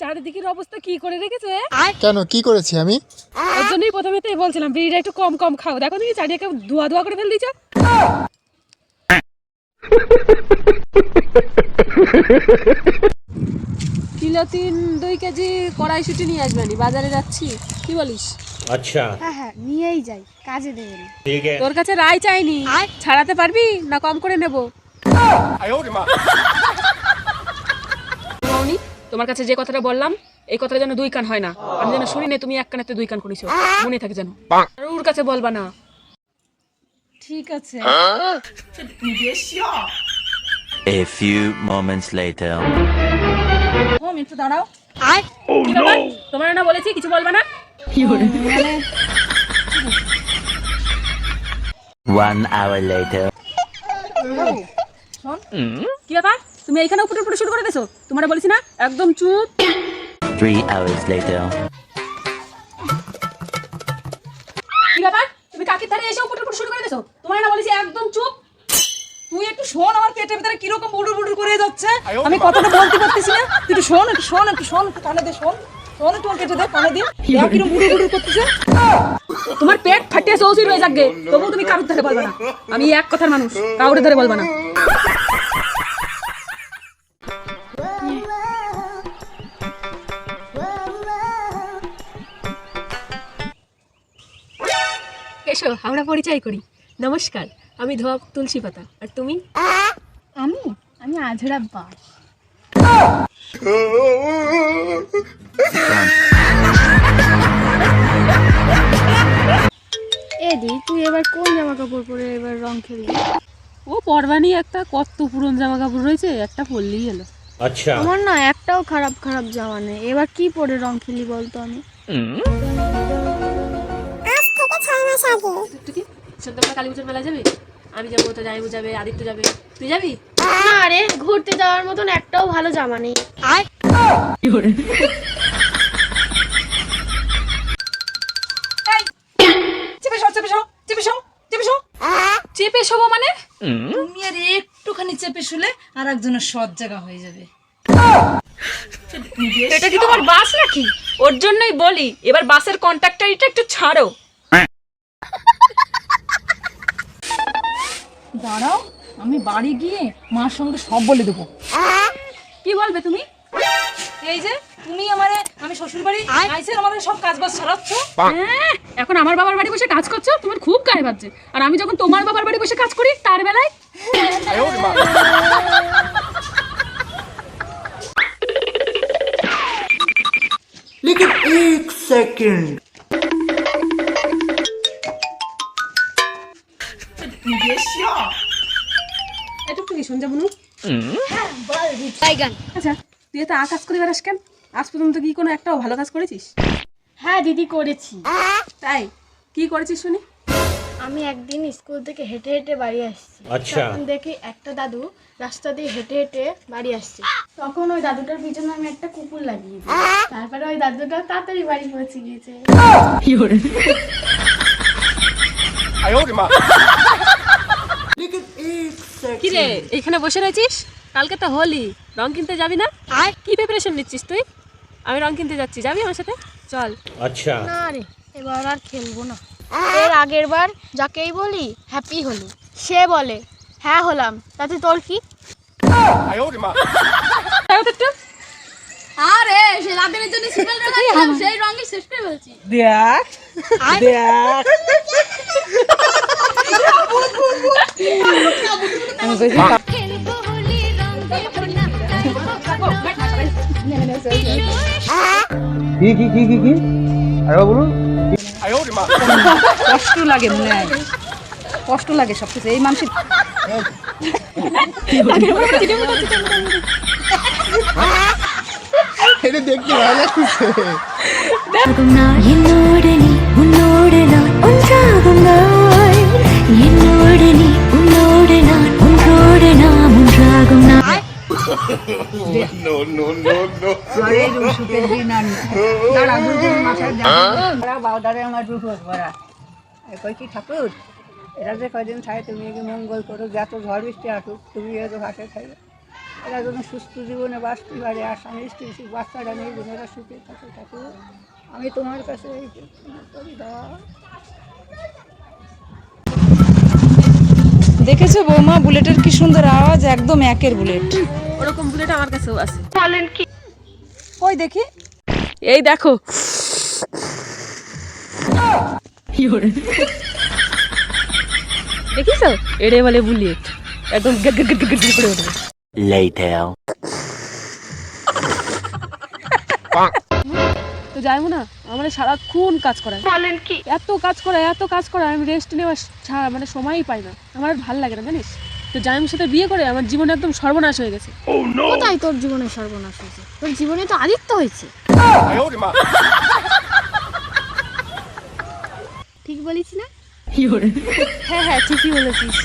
চারিদিকের অবস্থা কি করে রেখেছে? কেন কি করেছি আমি? ওর জন্যই প্রথমে তাই বলছিলাম বিড়িটা একটু কম কম খাও। দেখো তুমি চারিদিকে ধোয়া ধোয়া করে ফেলে দিয়েছ কিলো তিন দুই কেজি কড়াইশুটি নিয়ে আসবানি বাজারে যাচ্ছি। কি বলিস? আচ্ছা। হ্যাঁ হ্যাঁ নিয়েই যাই কাজে দেবে না তোর কাছে রায় চাইনি ছাড়াতে পারবি না কম করে নেব? তোমার কাছে যে কথাটা বললাম এই কথাটা যেন দুই কান হয় না। আমি যেন শুনি না তুমি এক কানেতে দুই কান করেছ। মনে থাকে যেন। আর ওর কাছে বলবা না। ঠিক আছে। A few moments later. ওম একটু দাঁড়াও। কি ব্যাপার? তোমার না বলেছি কিছু বলবা না? One hour later. কি ব্যাপার? তুমি এইখানে উপরে উপরে শুরু করে দিছো? তোমার বলেছি না? একদম চুপ। Three hours later. কি ব্যাপার? তুমি কাকির ধারে এসে উপরে উপরে শুরু করে দিছো? তোমার না বলেছি একদম চুপ। তুই একটু শোন আমার পেটের ভিতরে কীরকম বুড়ুর বুড়ুর করে যাচ্ছে। আমি কথাটা বলতে পারতেছি না। তুই একটু শোন একটু শোন একটু শোন একটু কানে দে শোন। শোন একটু পেটে দে কানে দে। দেখ কীরকম বুড়ুর বুড়ুর করতেছে। তোমার পেট ফাটিয়ে সৌসির হয়ে যাবে তবু তুমি কারোর ধারে বলবা না। আমি এক কথার মানুষ কাউরে ধারে বলবা না। চলো আমরা পরিচয় করি। নমস্কার আমি ধোয়া তুলসী পাতা। আর তুমি? আমি? আমি আজরা বাস এদি তুই এবার কোন জামা কাপড় পরে এবার রং খেলি? ও পরবানি একটা কত পুরন জামা কাপড় রয়েছে একটা পরলেই গেলো আচ্ছা। আমার না একটাও খারাপ খারাপ জামা নেই। এবার কি পরে রং খেলি বলতো আমি? একটু কি? সন্ধ্যাবেলা কালী পুজোর মেলা যাবে? আমি যাব তো যাইবো যাবে আদিত্য যাবে। তুই যাবি? না রে ঘুরতে যাওয়ার মতন একটাও ভালো জামা নেই। চেপে শো চেপে শো চেপে শো চেপে চেপে শোবো মানে? তুমি আর একটুখানি চেপে শুলে আর একজনের সৎ জায়গা হয়ে যাবে। এটা কি তোমার বাস নাকি? ওর জন্যই বলি এবার বাসের কন্ট্রাক্টরিটা একটু ছাড়ো। দাঁড়াও আমি বাড়ি গিয়ে মার সঙ্গে সব বলে দেবো। কি বলবে তুমি? এই যে তুমি আমারে আমি শ্বশুর বাড়ি আইসে আমাদের সব কাজ বাজ সারাচ্ছ হ্যাঁ, এখন আমার বাবার বাড়ি বসে কাজ করছ তোমার খুব গায়ে বাজছে। আর আমি যখন তোমার বাবার বাড়ি বসে কাজ করি তার বেলায় 你别笑。এটা কি শুনছে বুনু হ্যাঁ, বাইগান আচ্ছা তুই এত আকাশ করে বেড়াস কেন? আজ পর্যন্ত কি কোনো একটাও ভালো কাজ করেছিস? হ্যাঁ দিদি করেছি। তাই? কি করেছিস শুনি? আমি একদিন স্কুল থেকে হেঁটে হেঁটে বাড়ি আসছি। তখন দেখি একটা দাদু রাস্তা দিয়ে হেঁটে হেঁটে বাড়ি আসছে। তখন ওই দাদুটার পিছনে আমি একটা কুকুর লাগিয়ে দিই। তারপরে ওই দাদুটা তাড়াতাড়ি বাড়ি পৌঁছে গিয়েছে। কিরে এখানে বসে রয়েছিস? কালকে তো হোলি রং কিনতে যাবি না? আয়। কি প্রিপারেশন নিচ্ছিস তুই? আমি রং কিনতে যাচ্ছি যাবি আমার সাথে? চল। আচ্ছা। না রে এবার আর খেলব না। এর আগের বার যাকেই বলি হ্যাপি হলি। সে বলে হ্যাঁ হলাম। তাতে তোর কি? আরে সে জন্য সিগন্যাল দেখ কষ্ট লাগে মনে হয় কষ্ট লাগে সব কিছু এই মানুষের এটা দেখতে ভালো লাগছে বাউদারে আমার রূপ ভরা। কই কি ঠাকুর? এরা যে কয়দিন থাকে তুমি একে মঙ্গল করো? যত ঝড় বৃষ্টি আসুক তুমি এত ভাষায় খাইবে। এরা যেন সুস্থ জীবনে বাঁচতে পারে আর স্বামী স্ত্রী বাচ্চাটা নেই যেন এরা সুখে থাকে। ঠাকুর আমি তোমার কাছে এই দাও দেখেছ বৌমা? বুলেটের কি সুন্দর আওয়াজ? একদম একের বুলেট। ওরকম বুলেট আমার কাছেও আছে। ওই দেখি? এই দেখো। দেখিস এড়ে বলে বুলেট। একদম গট গট গট গট করে তো যাইবো না আমার সারাক্ষণ কাজ করায় বলেন কি? এত কাজ করায় এত কাজ করায় আমি রেস্ট নেওয়ার মানে সময়ই পাই না। আমার আর ভালো লাগে না জানিস? তো জাইমের সাথে বিয়ে করে আমার জীবন একদম সর্বনাশ হয়ে গেছে। কোথায় তোর জীবনে সর্বনাশ হয়েছে? তোর জীবনে তো আদিত্য হয়েছে। ঠিক বলিস না? হ্যাঁ হ্যাঁ ঠিকই বলেছিস।